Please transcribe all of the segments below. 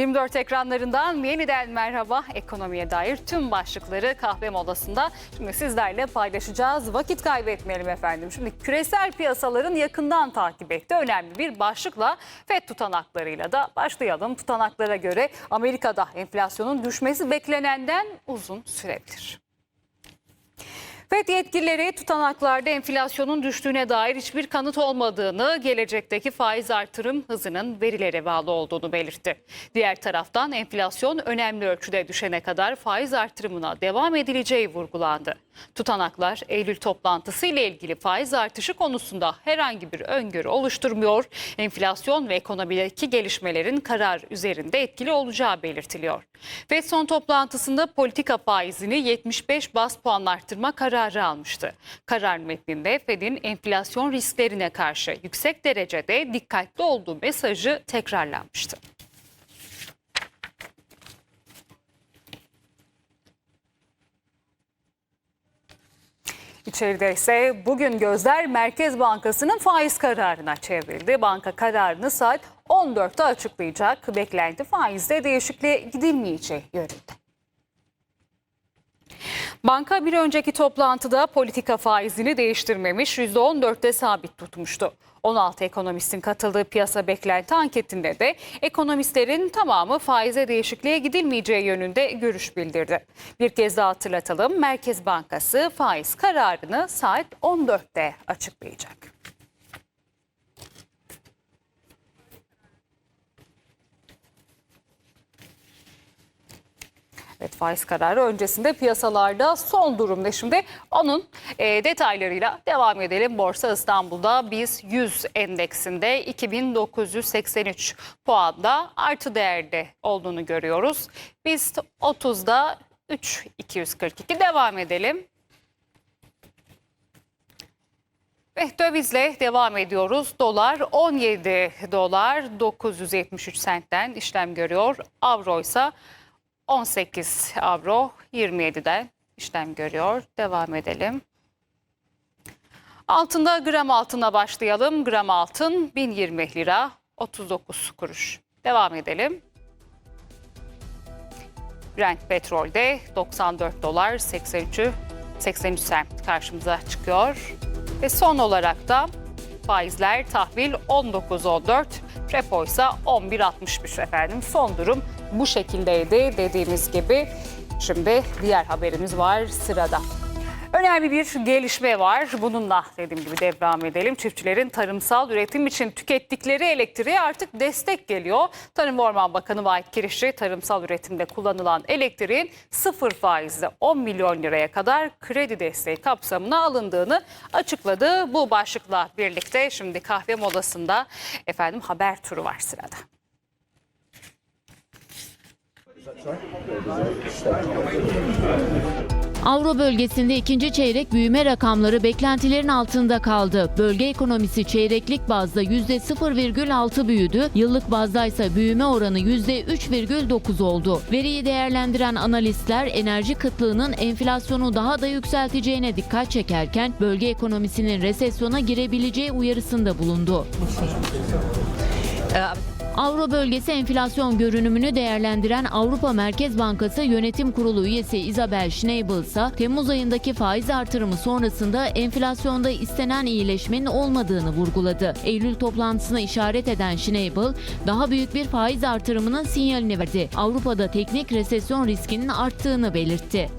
24 ekranlarından yeniden merhaba. Ekonomiye dair tüm başlıkları kahve molasında şimdi sizlerle paylaşacağız. Vakit kaybetmeyelim efendim. Şimdi küresel piyasaların yakından takip ettiği önemli bir başlıkla FED tutanaklarıyla da başlayalım. Tutanaklara göre Amerika'da enflasyonun düşmesi beklenenden uzun sürebilir. FED yetkilileri tutanaklarda enflasyonun düştüğüne dair hiçbir kanıt olmadığını, gelecekteki faiz artırım hızının verilere bağlı olduğunu belirtti. Diğer taraftan enflasyon önemli ölçüde düşene kadar faiz artırımına devam edileceği vurgulandı. Tutanaklar Eylül toplantısı ile ilgili faiz artışı konusunda herhangi bir öngörü oluşturmuyor. Enflasyon ve ekonomideki gelişmelerin karar üzerinde etkili olacağı belirtiliyor. FED son toplantısında politika faizini 75 bas puan arttırma kararı almıştı. Karar metninde Fed'in enflasyon risklerine karşı yüksek derecede dikkatli olduğu mesajı tekrarlanmıştı. İçeride ise bugün gözler Merkez Bankası'nın faiz kararına çevrildi. Banka kararını saat 14'te açıklayacak. Beklenti faizde değişikliğe gidilmeyeceği yönünde. Banka bir önceki toplantıda politika faizini değiştirmemiş, %14'te sabit tutmuştu. 16 ekonomistin katıldığı piyasa beklenti anketinde de ekonomistlerin tamamı faize değişikliğe gidilmeyeceği yönünde görüş bildirdi. Bir kez daha hatırlatalım, Merkez Bankası faiz kararını saat 14'te açıklayacak. Evet faiz kararı öncesinde piyasalarda son durum ne şimdi? Onun e, detaylarıyla devam edelim. Borsa İstanbul'da biz 100 endeksinde 2983 puanda artı değerde olduğunu görüyoruz. Biz 30'da 3242 devam edelim. Ve dövizle devam ediyoruz. Dolar 17 dolar 973 sentten işlem görüyor. Avro ise 18 avro 27'den işlem görüyor. Devam edelim. Altında gram altına başlayalım. Gram altın 1020 lira 39 kuruş. Devam edelim. Brent petrolde 94 dolar 83 83 sent karşımıza çıkıyor. Ve son olarak da faizler tahvil 19.14, repo ise 11.61 efendim. Son durum bu şekildeydi dediğimiz gibi. Şimdi diğer haberimiz var sırada. Önemli bir gelişme var. Bununla dediğim gibi devam edelim. Çiftçilerin tarımsal üretim için tükettikleri elektriğe artık destek geliyor. Tarım ve Orman Bakanı Vahit Kirişçi tarımsal üretimde kullanılan elektriğin sıfır faizle 10 milyon liraya kadar kredi desteği kapsamına alındığını açıkladı. Bu başlıkla birlikte şimdi kahve molasında efendim haber turu var sırada. Avro bölgesinde ikinci çeyrek büyüme rakamları beklentilerin altında kaldı. Bölge ekonomisi çeyreklik bazda %0,6 büyüdü, yıllık bazda ise büyüme oranı %3,9 oldu. Veriyi değerlendiren analistler enerji kıtlığının enflasyonu daha da yükselteceğine dikkat çekerken bölge ekonomisinin resesyona girebileceği uyarısında bulundu. Avro bölgesi enflasyon görünümünü değerlendiren Avrupa Merkez Bankası Yönetim Kurulu üyesi Isabel Schnabel ise Temmuz ayındaki faiz artırımı sonrasında enflasyonda istenen iyileşmenin olmadığını vurguladı. Eylül toplantısına işaret eden Schnabel, daha büyük bir faiz artırımının sinyalini verdi. Avrupa'da teknik resesyon riskinin arttığını belirtti.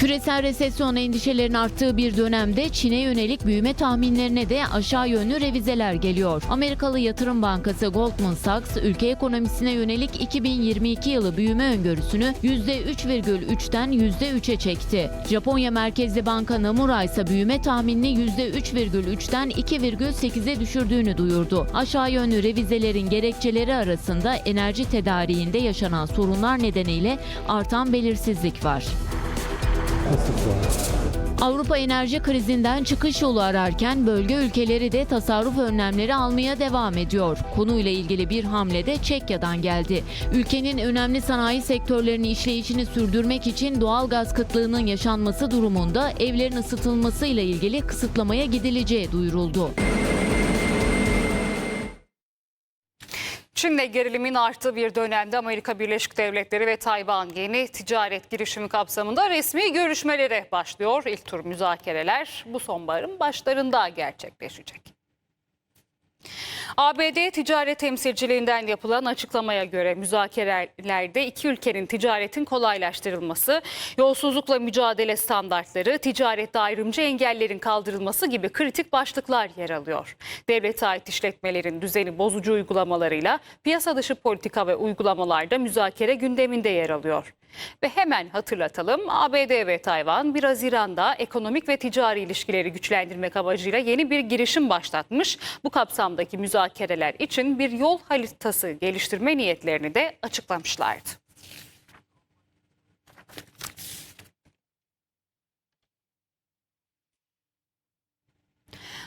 Küresel resesyon endişelerinin arttığı bir dönemde Çin'e yönelik büyüme tahminlerine de aşağı yönlü revizeler geliyor. Amerikalı yatırım bankası Goldman Sachs, ülke ekonomisine yönelik 2022 yılı büyüme öngörüsünü %3,3'ten %3'e çekti. Japonya merkezli banka Nomura ise büyüme tahminini %3,3'ten 2,8'e düşürdüğünü duyurdu. Aşağı yönlü revizelerin gerekçeleri arasında enerji tedariğinde yaşanan sorunlar nedeniyle artan belirsizlik var. Avrupa enerji krizinden çıkış yolu ararken bölge ülkeleri de tasarruf önlemleri almaya devam ediyor. Konuyla ilgili bir hamle de Çekya'dan geldi. Ülkenin önemli sanayi sektörlerini işleyişini sürdürmek için doğal gaz kıtlığının yaşanması durumunda evlerin ısıtılması ile ilgili kısıtlamaya gidileceği duyuruldu. Çin'le gerilimin arttığı bir dönemde Amerika Birleşik Devletleri ve Tayvan yeni ticaret girişimi kapsamında resmi görüşmelere başlıyor. İlk tur müzakereler bu sonbaharın başlarında gerçekleşecek. ABD ticaret temsilciliğinden yapılan açıklamaya göre müzakerelerde iki ülkenin ticaretin kolaylaştırılması, yolsuzlukla mücadele standartları, ticarette ayrımcı engellerin kaldırılması gibi kritik başlıklar yer alıyor. Devlete ait işletmelerin düzeni bozucu uygulamalarıyla piyasa dışı politika ve uygulamalarda müzakere gündeminde yer alıyor. Ve hemen hatırlatalım ABD ve Tayvan 1 Haziran'da ekonomik ve ticari ilişkileri güçlendirmek amacıyla yeni bir girişim başlatmış. Bu kapsamdaki müzakereler için bir yol haritası geliştirme niyetlerini de açıklamışlardı.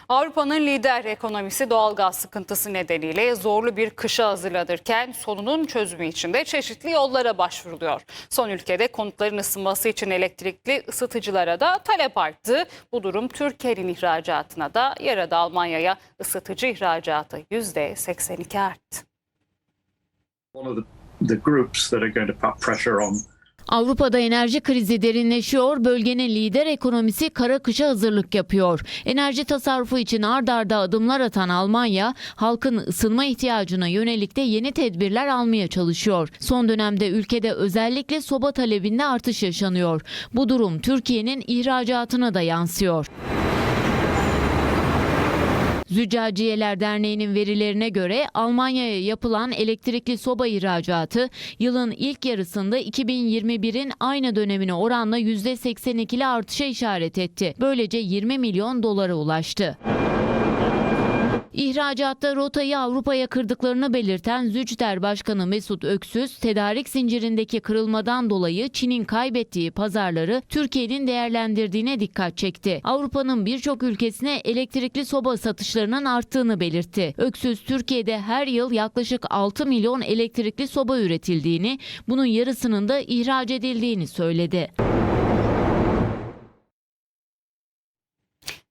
Avrupa'nın lider ekonomisi doğalgaz sıkıntısı nedeniyle zorlu bir kışa hazırlanırken sorunun çözümü için de çeşitli yollara başvuruluyor. Son ülkede konutların ısınması için elektrikli ısıtıcılara da talep arttı. Bu durum Türkiye'nin ihracatına da yaradı. Almanya'ya ısıtıcı ihracatı %82 arttı. one of the, the groups that are going to put pressure on Avrupa'da enerji krizi derinleşiyor, bölgenin lider ekonomisi kara kışa hazırlık yapıyor. Enerji tasarrufu için ard arda adımlar atan Almanya, halkın ısınma ihtiyacına yönelik de yeni tedbirler almaya çalışıyor. Son dönemde ülkede özellikle soba talebinde artış yaşanıyor. Bu durum Türkiye'nin ihracatına da yansıyor. Züccaciyeler Derneği'nin verilerine göre Almanya'ya yapılan elektrikli soba ihracatı yılın ilk yarısında 2021'in aynı dönemine oranla %82'li artışa işaret etti. Böylece 20 milyon dolara ulaştı. İhracatta rotayı Avrupa'ya kırdıklarını belirten Zücder Başkanı Mesut Öksüz, tedarik zincirindeki kırılmadan dolayı Çin'in kaybettiği pazarları Türkiye'nin değerlendirdiğine dikkat çekti. Avrupa'nın birçok ülkesine elektrikli soba satışlarının arttığını belirtti. Öksüz, Türkiye'de her yıl yaklaşık 6 milyon elektrikli soba üretildiğini, bunun yarısının da ihraç edildiğini söyledi.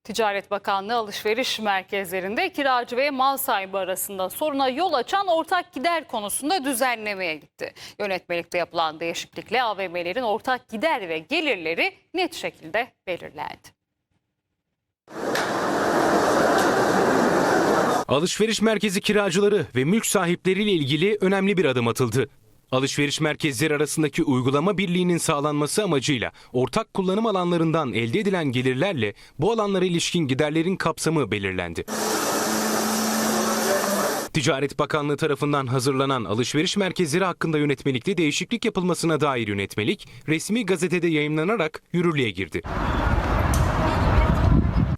Ticaret Bakanlığı alışveriş merkezlerinde kiracı ve mal sahibi arasında soruna yol açan ortak gider konusunda düzenlemeye gitti. Yönetmelikte yapılan değişiklikle AVM'lerin ortak gider ve gelirleri net şekilde belirlendi. Alışveriş merkezi kiracıları ve mülk sahipleriyle ilgili önemli bir adım atıldı. Alışveriş merkezleri arasındaki uygulama birliğinin sağlanması amacıyla ortak kullanım alanlarından elde edilen gelirlerle bu alanlara ilişkin giderlerin kapsamı belirlendi. Ticaret Bakanlığı tarafından hazırlanan alışveriş merkezleri hakkında yönetmelikte değişiklik yapılmasına dair yönetmelik resmi gazetede yayımlanarak yürürlüğe girdi.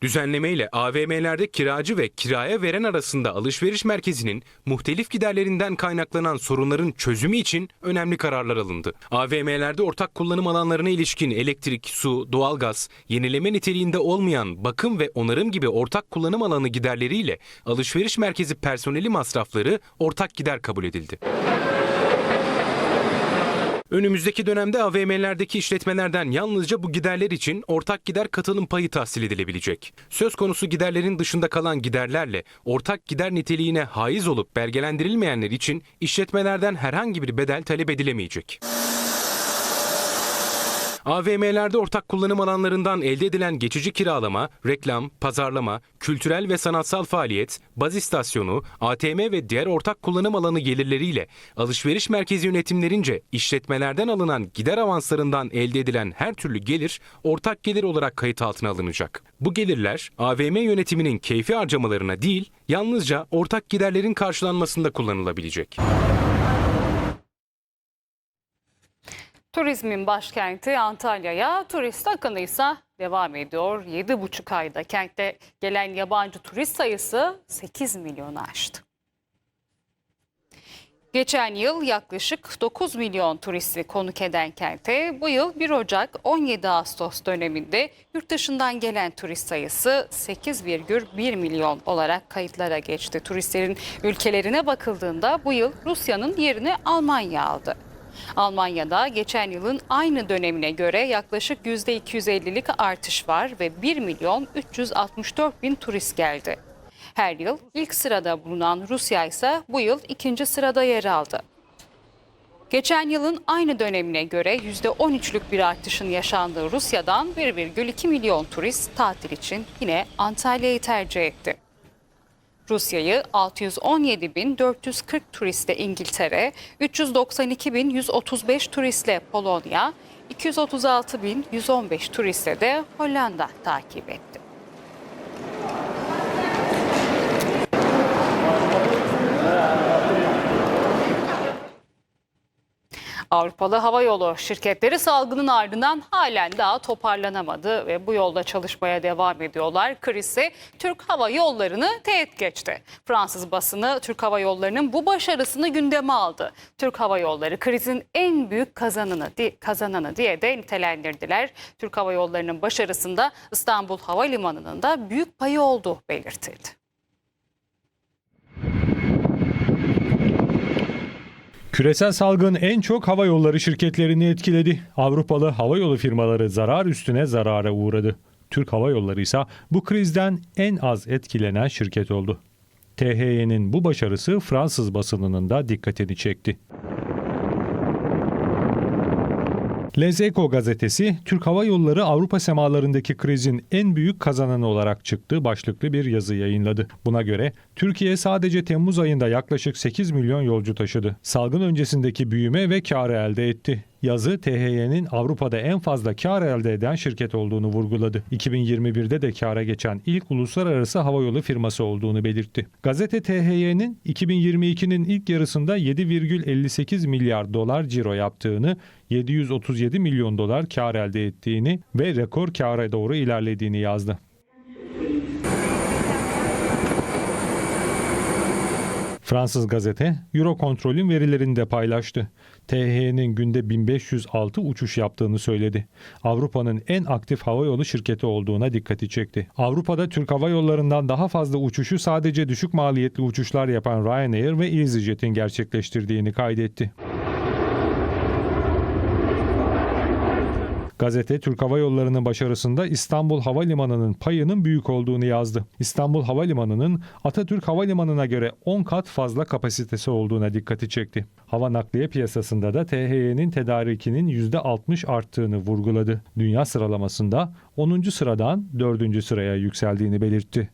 Düzenlemeyle AVM'lerde kiracı ve kiraya veren arasında alışveriş merkezinin muhtelif giderlerinden kaynaklanan sorunların çözümü için önemli kararlar alındı. AVM'lerde ortak kullanım alanlarına ilişkin elektrik, su, doğalgaz, yenileme niteliğinde olmayan bakım ve onarım gibi ortak kullanım alanı giderleriyle alışveriş merkezi personeli masrafları ortak gider kabul edildi. Önümüzdeki dönemde AVM'lerdeki işletmelerden yalnızca bu giderler için ortak gider katılım payı tahsil edilebilecek. Söz konusu giderlerin dışında kalan giderlerle ortak gider niteliğine haiz olup belgelendirilmeyenler için işletmelerden herhangi bir bedel talep edilemeyecek. AVM'lerde ortak kullanım alanlarından elde edilen geçici kiralama, reklam, pazarlama, kültürel ve sanatsal faaliyet, baz istasyonu, ATM ve diğer ortak kullanım alanı gelirleriyle alışveriş merkezi yönetimlerince işletmelerden alınan gider avanslarından elde edilen her türlü gelir ortak gelir olarak kayıt altına alınacak. Bu gelirler AVM yönetiminin keyfi harcamalarına değil, yalnızca ortak giderlerin karşılanmasında kullanılabilecek. Turizmin başkenti Antalya'ya turist akını ise devam ediyor. 7,5 ayda kentte gelen yabancı turist sayısı 8 milyonu aştı. Geçen yıl yaklaşık 9 milyon turisti konuk eden kente bu yıl 1 Ocak 17 Ağustos döneminde yurt dışından gelen turist sayısı 8,1 milyon olarak kayıtlara geçti. Turistlerin ülkelerine bakıldığında bu yıl Rusya'nın yerini Almanya aldı. Almanya'da geçen yılın aynı dönemine göre yaklaşık %250'lik artış var ve 1 milyon 364 bin turist geldi. Her yıl ilk sırada bulunan Rusya ise bu yıl ikinci sırada yer aldı. Geçen yılın aynı dönemine göre %13'lük bir artışın yaşandığı Rusya'dan 1,2 milyon turist tatil için yine Antalya'yı tercih etti. Rusya'yı 617.440 turistle İngiltere, 392.135 turistle Polonya, 236.115 turistle de Hollanda takip etti. Avrupalı hava yolu şirketleri salgının ardından halen daha toparlanamadı ve bu yolda çalışmaya devam ediyorlar. Kriz ise Türk Hava Yolları'nı teğet geçti. Fransız basını Türk Hava Yolları'nın bu başarısını gündeme aldı. Türk Hava Yolları krizin en büyük kazananı, di- kazananı diye de nitelendirdiler. Türk Hava Yolları'nın başarısında İstanbul Havalimanı'nın da büyük payı olduğu belirtildi. Küresel salgın en çok hava yolları şirketlerini etkiledi. Avrupalı hava yolu firmaları zarar üstüne zarara uğradı. Türk Hava Yolları ise bu krizden en az etkilenen şirket oldu. THY'nin bu başarısı Fransız basınının da dikkatini çekti. Les Echos gazetesi, Türk Hava Yolları Avrupa semalarındaki krizin en büyük kazananı olarak çıktı başlıklı bir yazı yayınladı. Buna göre Türkiye sadece Temmuz ayında yaklaşık 8 milyon yolcu taşıdı. Salgın öncesindeki büyüme ve karı elde etti. Yazı THY'nin Avrupa'da en fazla kar elde eden şirket olduğunu vurguladı. 2021'de de kâra geçen ilk uluslararası havayolu firması olduğunu belirtti. Gazete THY'nin 2022'nin ilk yarısında 7,58 milyar dolar ciro yaptığını, 737 milyon dolar kar elde ettiğini ve rekor kâra doğru ilerlediğini yazdı. Fransız gazete Eurocontrol'ün verilerini de paylaştı. THY'nin günde 1506 uçuş yaptığını söyledi. Avrupa'nın en aktif havayolu şirketi olduğuna dikkati çekti. Avrupa'da Türk Hava Yolları'ndan daha fazla uçuşu sadece düşük maliyetli uçuşlar yapan Ryanair ve EasyJet'in gerçekleştirdiğini kaydetti. Gazete Türk Hava Yolları'nın başarısında İstanbul Havalimanı'nın payının büyük olduğunu yazdı. İstanbul Havalimanı'nın Atatürk Havalimanı'na göre 10 kat fazla kapasitesi olduğuna dikkati çekti. Hava nakliye piyasasında da THY'nin tedarikinin %60 arttığını vurguladı. Dünya sıralamasında 10. sıradan 4. sıraya yükseldiğini belirtti.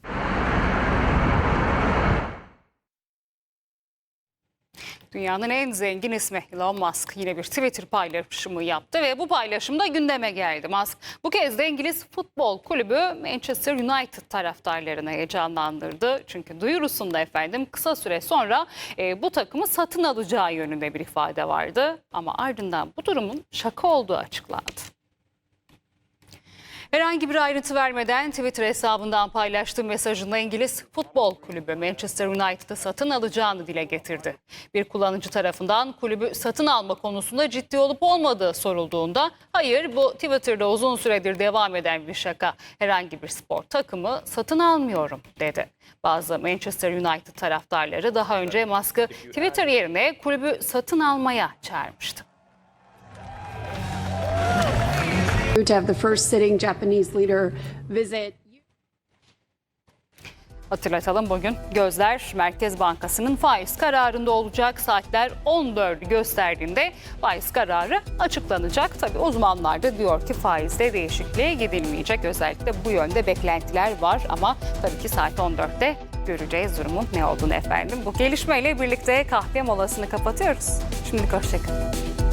Dünyanın en zengin ismi Elon Musk yine bir Twitter paylaşımı yaptı ve bu paylaşımda gündeme geldi. Musk bu kez de İngiliz futbol kulübü Manchester United taraftarlarını heyecanlandırdı. Çünkü duyurusunda efendim kısa süre sonra e, bu takımı satın alacağı yönünde bir ifade vardı. Ama ardından bu durumun şaka olduğu açıklandı. Herhangi bir ayrıntı vermeden Twitter hesabından paylaştığı mesajında İngiliz futbol kulübü Manchester United'ı satın alacağını dile getirdi. Bir kullanıcı tarafından kulübü satın alma konusunda ciddi olup olmadığı sorulduğunda hayır bu Twitter'da uzun süredir devam eden bir şaka. Herhangi bir spor takımı satın almıyorum dedi. Bazı Manchester United taraftarları daha önce Musk'ı Twitter yerine kulübü satın almaya çağırmıştı. To have the first sitting Japanese leader visit. Hatırlatalım bugün gözler Merkez Bankası'nın faiz kararında olacak. Saatler 14'ü gösterdiğinde faiz kararı açıklanacak. Tabii uzmanlar da diyor ki faizde değişikliğe gidilmeyecek. Özellikle bu yönde beklentiler var ama tabii ki saat 14'te göreceğiz durumun ne olduğunu efendim. Bu gelişmeyle birlikte kahve molasını kapatıyoruz. Şimdilik hoşçakalın.